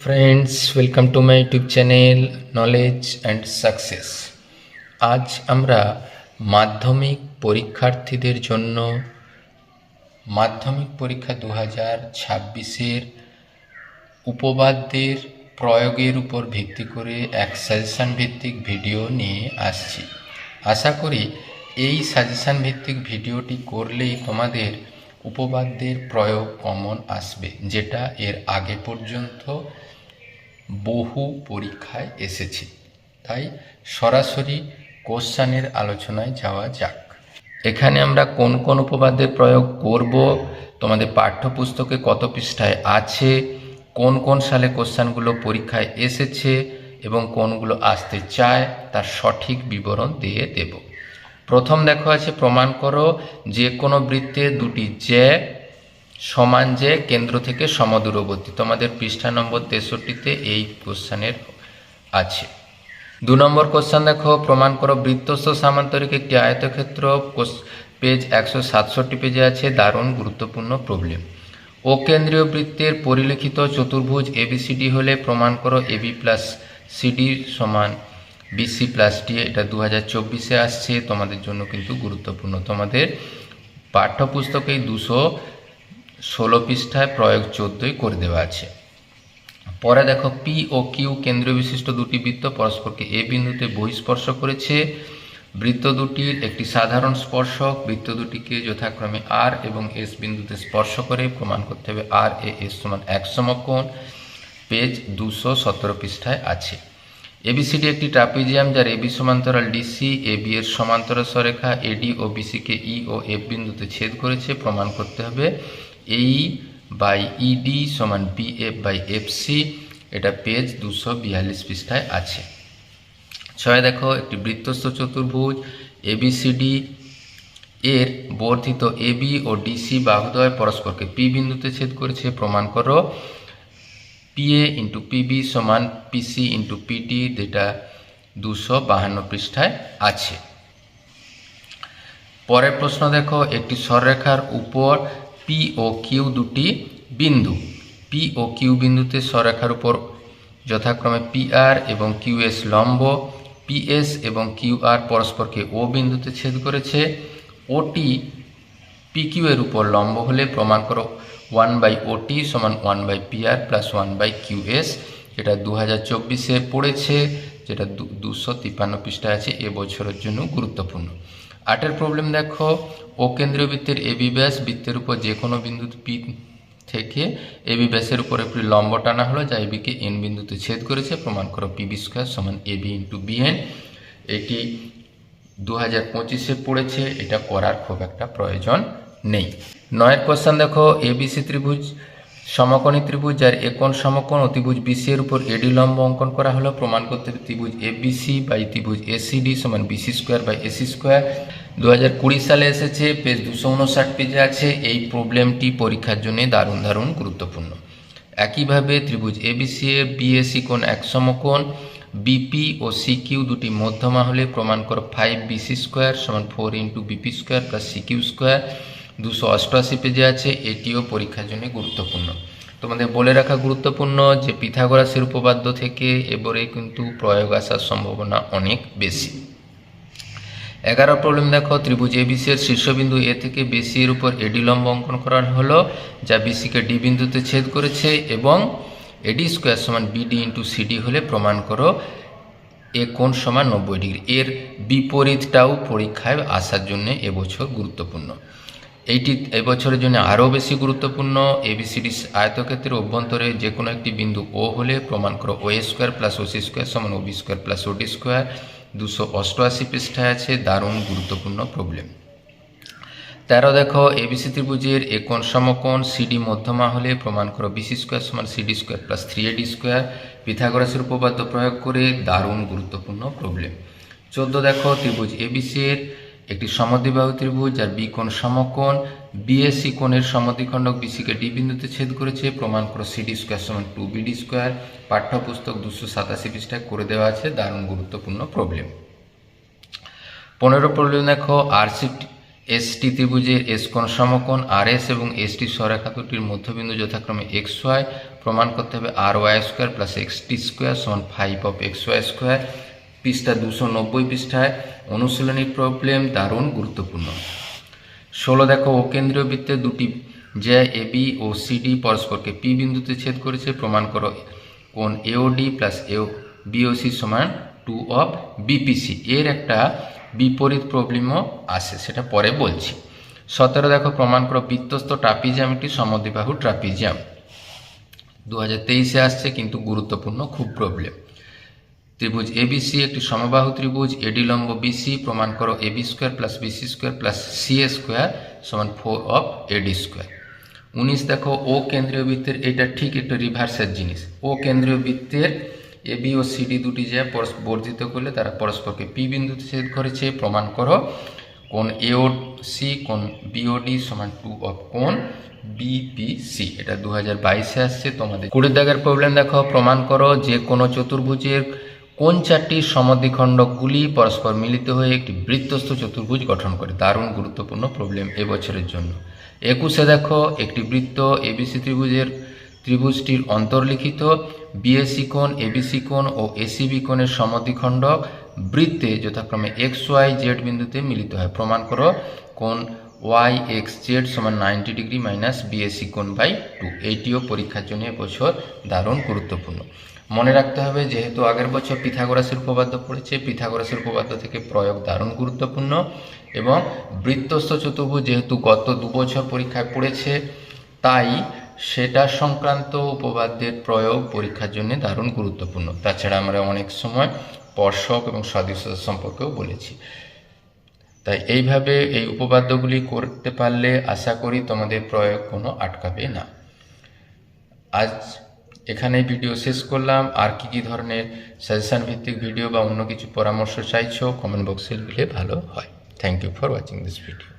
Friends welcome to my YouTube channel knowledge and success আজ আমরা মাধ্যমিক পরীক্ষার্থীদের জন্য মাধ্যমিক পরীক্ষা দু হাজার ছাব্বিশের উপবাদ্যের প্রয়োগের উপর ভিত্তি করে এক সাজেশান ভিত্তিক ভিডিও নিয়ে আসছি। আশা করি এই সাজেশান ভিত্তিক ভিডিওটি করলেই তোমাদের উপবাদ্যের প্রয়োগ কমন আসবে, যেটা এর আগে পর্যন্ত বহু পরীক্ষায় এসেছে। তাই সরাসরি কোশ্চানের আলোচনায় যাওয়া যাক। এখানে আমরা কোন কোন উপবাদ্যের প্রয়োগ করব, তোমাদের পাঠ্যপুস্তকে কত পৃষ্ঠায় আছে, কোন কোন সালে কোশ্চানগুলো পরীক্ষায় এসেছে এবং কোনগুলো আসতে চায়, তার সঠিক বিবরণ দিয়ে দেব। প্রথম দেখো আছে, প্রমাণ করো যে কোনো বৃত্তে দুটি যে সমান যে কেন্দ্র থেকে সমদূরবর্তী। তোমাদের পৃষ্ঠা নম্বর তেষট্টিতে এই কোশ্চানের আছে। দু নম্বর কোশ্চান দেখো, প্রমাণ করো বৃত্তস্থ সামান্তরিক একটি আয়তক্ষেত্র পেজ একশো সাতষট্টি পেজে আছে, দারুণ গুরুত্বপূর্ণ প্রবলেম ও কেন্দ্রীয় বৃত্তের পরিলিখিত চতুর্ভুজ এবিসিডি হলে প্রমাণ করো A B plus C D সমান বিসি প্লাস ডি এটা দু হাজার চব্বিশে আসছে, তোমাদের জন্য কিন্তু গুরুত্বপূর্ণ। তোমাদের পাঠ্যপুস্তকেই দুশো ষোলো পৃষ্ঠায় প্রয়োগ চোদ্দই করে দেওয়া আছে। পরে দেখো পি ও কিউ কেন্দ্রীয় বিশিষ্ট দুটি বৃত্ত, পরস্পরকে এ বিন্দুতে বহিস্পর্শ করেছে। বৃত্ত দুটির একটি সাধারণ স্পর্শক, বৃত্ত দুটিকে যথাক্রমে আর এবং এস বিন্দুতে স্পর্শ করে প্রমাণ করতে হবে। আর এ এস সমান এক সমকোণ। পেজ দুশো সতেরো পৃষ্ঠায় আছে। এবিসিডি একটি ট্রাপিজিয়াম যার এবি সমান্তরাল ডিসি এবি এর সমান্তরাল সরেখা এডি ও বিসিকে ই ও এফ বিন্দুতে ছেদ করেছে, প্রমাণ করতে হবে। এই বাই ইডি সমান B F by F C, এটা পেজ দুশো বিয়াল্লিশ পৃষ্ঠায় আছে। ছয় দেখো, একটি বৃত্তস্থ চতুর্ভুজ এবিসিডি এর বর্ধিত এবি ও ডিসি বাহুদ্বয় পরস্পরকে পি বিন্দুতে ছেদ করেছে, প্রমাণ করো। পিএ ইন্টু পিবি সমান পিসি ইন্টু পিটি যেটা দুশো বাহান্ন পৃষ্ঠায় আছে। পরের প্রশ্ন দেখো, একটি সররেখার উপর পি ও কিউ দুটি বিন্দু। পি ও কিউ বিন্দুতে সররেখার উপর যথাক্রমে পি আর এবং কিউ এস লম্ব পিএস এবং কিউ আর পরস্পরকে ও বিন্দুতে ছেদ করেছে। ওটি পিকিউ এর উপর লম্ব হলে প্রমাণ করো ওয়ান বাই ওটি সমান one by P R plus one by Q S এটা দু হাজার চব্বিশে পড়েছে, যেটা দুশো তিপ্পান্ন পৃষ্ঠায় আছে এবছরের জন্য গুরুত্বপূর্ণ। আটের প্রবলেম দেখো ও কেন্দ্রীয় বৃত্তের এবি ব্যাস, বৃত্তের উপর যে কোনো বিন্দু পি থেকে এবি ব্যাসের উপর একটি লম্ব টানা হলো, যা এবিকে এন বিন্দুতে ছেদ করেছে, প্রমাণ করো পিবি স্কোয়ার সমান A B into B N এটি দু হাজার পঁচিশে পড়েছে, এটা করার খুব একটা প্রয়োজন নেই। নয়ের কোশ্চেন দেখো এবিসি ত্রিভুজ, সমকোণী ত্রিভুজ যার একোণ সমকোণ ও ত্রিভুজ বিসি এর উপর এডি লম্ব অঙ্কন করা হলো। প্রমাণ করতে ত্রিভুজ এবিসি বাই ত্রিভুজ এসিডি সমান B C square by A C square দু হাজার কুড়ি সালে এসেছে পেজ দুশো উনষাট পেজে আছে। এই প্রবলেমটি পরীক্ষার জন্য দারুণ দারুণ গুরুত্বপূর্ণ। একইভাবে ত্রিভুজ এবিসি এ বিএসি কোণ এক সমকোণ বিপি ও সিকিউ দুটি মধ্যমা হলে প্রমাণ করো ফাইভ বিসি স্কোয়ার সমান four into B P square plus C Q square দুশো অষ্টআশি পেজে আছে, এটিও পরীক্ষার জন্য গুরুত্বপূর্ণ। তোমাদের বলে রাখা গুরুত্বপূর্ণ যে পিথাগোরাসের উপপাদ্য থেকে এবারে কিন্তু প্রয়োগ আসার সম্ভাবনা অনেক বেশি। এগারো প্রবলেম দেখো, ত্রিভুজ এবিসি এর শীর্ষবিন্দু এ থেকে বিসি এর উপর এডি লম্ব অঙ্কন করা হলো, যা বিসিকে ডি বিন্দুতে ছেদ করেছে এবং এডি স্কোয়ার সমান B D into C D হলে প্রমাণ করো এ কোণ সমান নব্বই ডিগ্রি। এর বিপরীতটাও পরীক্ষায় আসার জন্য এবছর গুরুত্বপূর্ণ। এইটি এবছরের জন্য আরও বেশি গুরুত্বপূর্ণ এবিসিডি আয়তক্ষেত্রের অভ্যন্তরে যে কোনো একটি বিন্দু ও হলে প্রমাণ করো O square plus O C square সমান O B square plus O D square দুশো অষ্টআশি পৃষ্ঠায় আছে, দারুণ গুরুত্বপূর্ণ প্রবলেম তেরো দেখো, এবিসি ত্রিভুজের একোণ সমকোণ সিডি মধ্যমা হলে প্রমাণ করো বিসি স্কোয়ার সমান C D square plus three A D square. পিথাগোরাসের উপপাদ্য প্রয়োগ করে দারুণ গুরুত্বপূর্ণ প্রবলেম চোদ্দ দেখো, ত্রিভুজ এবিসি এর একটি সমদ্বিবাহু ত্রিভুজ, যার বি কোণ সমকোণ, বিএসি কোণের সমদ্বিখণ্ডক বিসিকে ডি বিন্দুতে ছেদ করেছে, প্রমাণ করো সিডি স্কোয়ার সমান টু বিডি স্কোয়ার, পাঠ্যপুস্তক দুশো সাতাশি পৃষ্ঠায় করে দেওয়া আছে, দারুণ গুরুত্বপূর্ণ প্রবলেম পনেরো প্রবলেম দেখো আরসি এসটি ত্রিভুজের এস কোণ সমকোণ, আর এস এবং এসটি স্বরেখা দুটির মধ্যবিন্দু যথাক্রমে এক্স ওয়াই, প্রমাণ করতে হবে R Y square plus X T square সমান five of X Y square. পৃষ্ঠা দুশো নব্বই পৃষ্ঠায় অনুশীলনী প্রবলেম দারুণ গুরুত্বপূর্ণ। ষোলো দেখো, ও কেন্দ্রীয় বৃত্তের দুটি যে, এ, বি ও সিডি পরস্পরকে পি বিন্দুতে ছেদ করেছে, প্রমাণ করো কোন A O D plus A O B O C সমান two of B P C এর একটা বিপরীত প্রবলেমও আসে সেটা পরে বলছি। সতেরো দেখো, প্রমাণ করো বৃত্তস্থ ট্রাপিজিয়াম একটি সমদ্বিবাহু ট্রাপিজিয়াম দু হাজার তেইশে আসছে, কিন্তু গুরুত্বপূর্ণ খুব প্রবলেম ত্রিভুজ এবিসি একটি সমবাহু ত্রিভুজ এডি লম্ব বিসি প্রমাণ করো A B square plus B C square plus C A square সমান four of A D square. উনিশ দেখো, ও কেন্দ্রীয় বৃত্তের এটা ঠিক একটা রিভার্সের জিনিস। ও কেন্দ্রীয় বৃত্তের এবি ও সিডি দুটি যে বর্ধিত করলে তারা পরস্পরকে পি বিন্দুতে ছেদ করেছে। প্রমাণ করো, কোন এও সি, কোন বিওডি সমান টু অফ কোন বিপিসি এটা দু হাজার বাইশে আসছে, তোমাদের। কুড়ি দাগের প্রবলেম দেখো, প্রমাণ করো যে কোনো চতুর্ভুজের কোন চারটি সমদ্বিখণ্ডকগুলি পরস্পর মিলিত হয়ে একটি বৃত্তস্থ চতুর্ভুজ গঠন করে? দারুণ গুরুত্বপূর্ণ প্রবলেম এবছরের জন্য। একুশে দেখো, একটি বৃত্ত এবিসি ত্রিভুজের ত্রিভুজটির অন্তর্লিখিত। বিএসি কোণ এবিসি কোণ ও এসিবি কোণের সমদ্বিখণ্ডক বৃত্তে যথাক্রমে এক্স ওয়াই জেড বিন্দুতে মিলিত হয়। প্রমাণ করো কোণ ওয়াই এক্স জেড সমান ninety degree minus B A C কোণ বাই টু। এইটিও পরীক্ষার জন্য এবছর দারুণ গুরুত্বপূর্ণ। মনে রাখতে হবে, যেহেতু আগের বছর পিথাগোরাসের উপপাদ্য পড়েছে, পিথাগোরাসের উপপাদ্য থেকে প্রয়োগ দারুণ গুরুত্বপূর্ণ এবং বৃত্তস্থ চতুর্ভুজ যেহেতু গত দু বছর পরীক্ষায় পড়েছে, তাই সেটা সংক্রান্ত উপপাদ্যের প্রয়োগ পরীক্ষার জন্য দারুণ গুরুত্বপূর্ণ। তাছাড়া আমরা অনেক সময় স্পর্শক এবং সদস্যতা সম্পর্কেও বলেছি। তাই এইভাবে এই উপপাদ্যগুলি করতে পারলে আশা করি তোমাদের প্রয়োগ কোনো আটকাবে না। আজ এখানে ভিডিও শেষ করলাম। আর কি কি ধরনের সাজেশান ভিত্তিক ভিডিও বা অন্য কিছু পরামর্শ চাইছো কমেন্ট বক্সে লিখলে ভালো হয়। Thank you for watching this video